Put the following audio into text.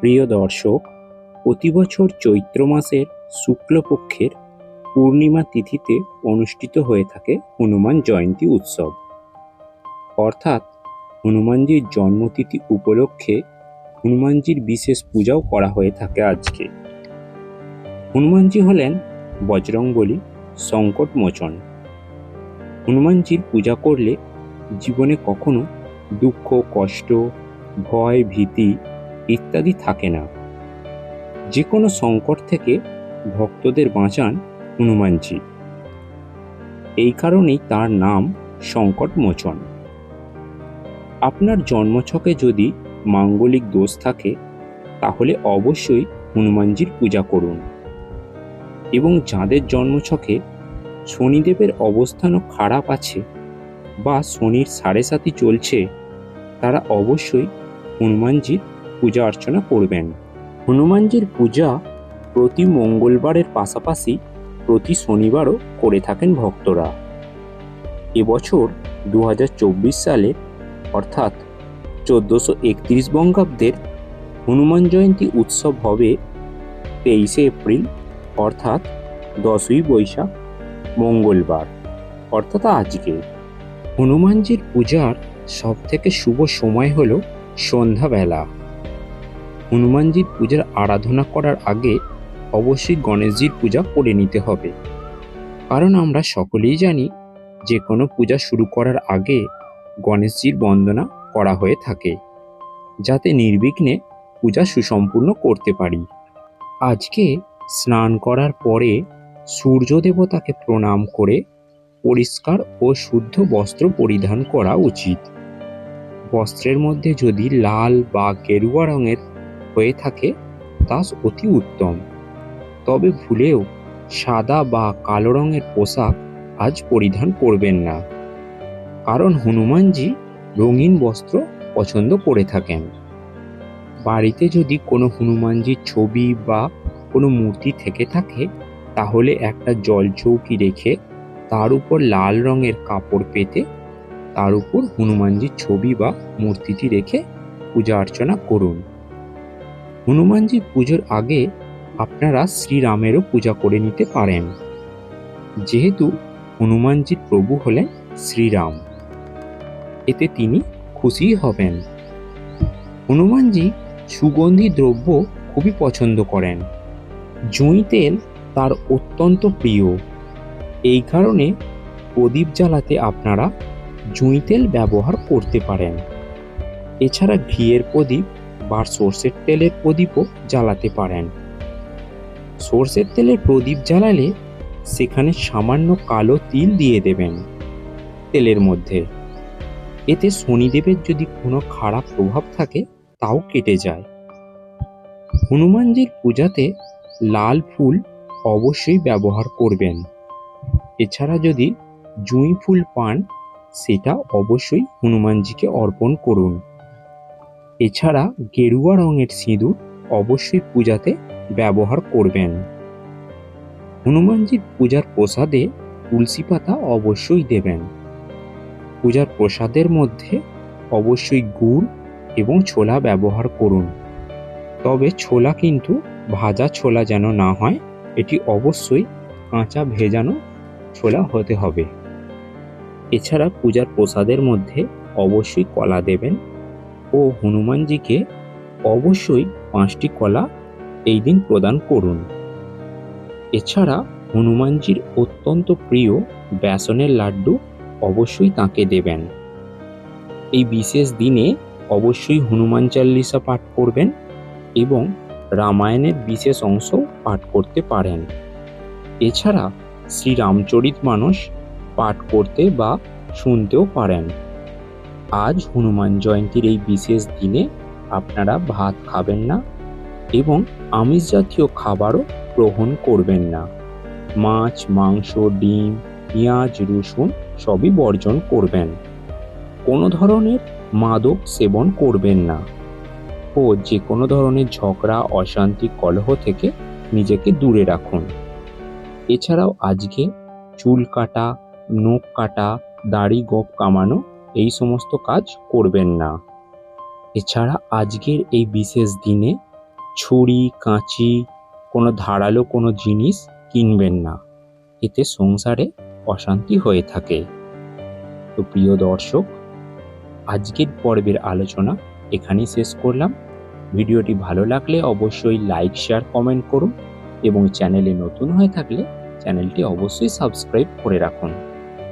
প্রিয় দর্শক প্রতি বছর চৈত্র মাসের শুক্লপক্ষের পূর্ণিমা তিথিতে অনুষ্ঠিত হয়ে থাকে হনুমান জয়ন্তী উৎসব। অর্থাৎ হনুমানজির জন্মতিথি উপলক্ষে হনুমানজির বিশেষ পূজাও করা হয়ে থাকে আজকে। হনুমানজি হলেন বজরংবলী সংকট মোচন। হনুমানজির পূজা করলে জীবনে কখনো দুঃখ, কষ্ট, ভয়, ভীতি ইত্যাদি থাকে না। যে কোনো সংকট থেকে ভক্তদের বাঁচান হনুমানজি। এই কারণেই তার নাম সংকট মোচন আপনার জন্মছকে যদি মাঙ্গলিক দোষ থাকে, তাহলে অবশ্যই হনুমানজির পূজা করুন। এবং যাদের জন্মছকে শনিদেবের অবস্থানও খারাপ আছে বা শনির সাড়ে সাথী চলছে, তারা অবশ্যই হনুমানজির পূজা অর্চনা করবেন। হনুমানজির পূজা প্রতি মঙ্গলবারের পাশাপাশি প্রতি শনিবারও করে থাকেন ভক্তরা। এবছর দু হাজার চব্বিশ সালে, অর্থাৎ চোদ্দোশো একত্রিশ বঙ্গাব্দের হনুমান জয়ন্তী উৎসব হবে তেইশে এপ্রিল, অর্থাৎ দশই বৈশাখ, মঙ্গলবার, অর্থাৎ আজকে। হনুমানজির পূজার সব থেকে শুভ সময় হল সন্ধ্যাবেলা। হনুমানজির পূজার আরাধনা করার আগে অবশ্যই গণেশজির পূজা করে নিতে হবে। কারণ আমরা সকলেই জানি যে কোনো পূজা শুরু করার আগে গণেশজির বন্দনা করা হয়ে থাকে, যাতে নির্বিঘ্নে পূজা সুসম্পূর্ণ করতে পারি। আজকে স্নান করার পরে সূর্য দেবতাকে প্রণাম করে পরিষ্কার ও শুদ্ধ বস্ত্র পরিধান করা উচিত। বস্ত্রের মধ্যে যদি লাল বা গেরুয়া রঙের হয়ে থাকে তা অতি উত্তম। তবে ভুলেও সাদা বা কালো রঙের পোশাক আজ পরিধান করবেন না। কারণ হনুমানজি রঙিন বস্ত্র পছন্দ করে থাকেন। বাড়িতে যদি কোনো হনুমানজির ছবি বা কোনো মূর্তি থেকে থাকে, তাহলে একটা জল চৌকি রেখে তার উপর লাল রঙের কাপড় পেতে তার উপর হনুমানজির ছবি বা মূর্তিটি রেখে পূজা অর্চনা করুন। হনুমানজি পুজোর আগে আপনারা শ্রীরামেরও পূজা করে নিতে পারেন। যেহেতু হনুমানজির প্রভু হলেন শ্রীরাম, এতে তিনি খুশি হবেন। হনুমানজি সুগন্ধি দ্রব্য খুবই পছন্দ করেন। জুঁই তেল তার অত্যন্ত প্রিয়। এই কারণে প্রদীপ জ্বালাতে আপনারা জুঁই তেল ব্যবহার করতে পারেন। এছাড়া ঘিয়ের প্রদীপ বা সর্ষের তেলের প্রদীপও জ্বালাতে পারেন। সর্ষের তেলের প্রদীপ জ্বালালে সেখানে সামান্য কালো তিল দিয়ে দেবেন তেলের মধ্যে। এতে শনিদেবের যদি কোনো খারাপ প্রভাব থাকে, তাও কেটে যায়। হনুমানজির পূজাতে লাল ফুল অবশ্যই ব্যবহার করবেন। এছাড়া যদি জুঁই ফুল পান, সেটা অবশ্যই হনুমানজিকে অর্পণ করুন। এছাড়া গেরুয়া রঙের সিঁদুর অবশ্যই পূজাতে ব্যবহার করবেন। হনুমানজির পূজার প্রসাদে তুলসী পাতা অবশ্যই দেবেন। পূজার প্রসাদের মধ্যে অবশ্যই গুড় এবং ছোলা ব্যবহার করুন। তবে ছোলা কিন্তু ভাজা ছোলা যেন না হয়, এটি অবশ্যই কাঁচা ভেজানো ছোলা হতে হবে। এছাড়া পূজার প্রসাদের মধ্যে অবশ্যই কলা দেবেন। ও হনুমানজিকে অবশ্যই পাঁচটি কলা এই দিন প্রদান করুন। এছাড়া হনুমানজির অত্যন্ত প্রিয় বেসনের লাড্ডু অবশ্যই তাকে দেবেন। এই বিশেষ দিনে অবশ্যই হনুমান চাল্লিশা পাঠ করবেন এবং রামায়ণের বিশেষ অংশ পাঠ করতে পারেন। এছাড়া শ্রী রামচরিত মানস পাঠ করতে বা শুনতেও পারেন। আজ হনুমান জয়ন্তীর এই বিশেষ দিনে আপনারা ভাত খাবেন না এবং আমিষ জাতীয় খাবারও গ্রহণ করবেন না। মাছ, মাংস, ডিম, পেঁয়াজ, রসুন সবই বর্জন করবেন। কোনো ধরনের মাদক সেবন করবেন না ও যে কোনো ধরনের ঝগড়া, অশান্তি, কলহ থেকে নিজেকে দূরে রাখুন। এছাড়াও আজকে চুল কাটা, নখ কাটা, দাড়ি গোপ কামানো এই সমস্ত কাজ করবেন না। এছাড়া আজকের এই বিশেষ দিনে ছুরি, কাঁচি, কোনো ধারালো কোনো জিনিস কিনবেন না। এতে সংসারে অশান্তি হয়ে থাকে। তো প্রিয় দর্শক, আজকের পর্বের আলোচনা এখানেই শেষ করলাম। ভিডিওটি ভালো লাগলে অবশ্যই লাইক, শেয়ার, কমেন্ট করুন এবং চ্যানেলে নতুন হয়ে থাকলে চ্যানেলটি অবশ্যই সাবস্ক্রাইব করে রাখুন।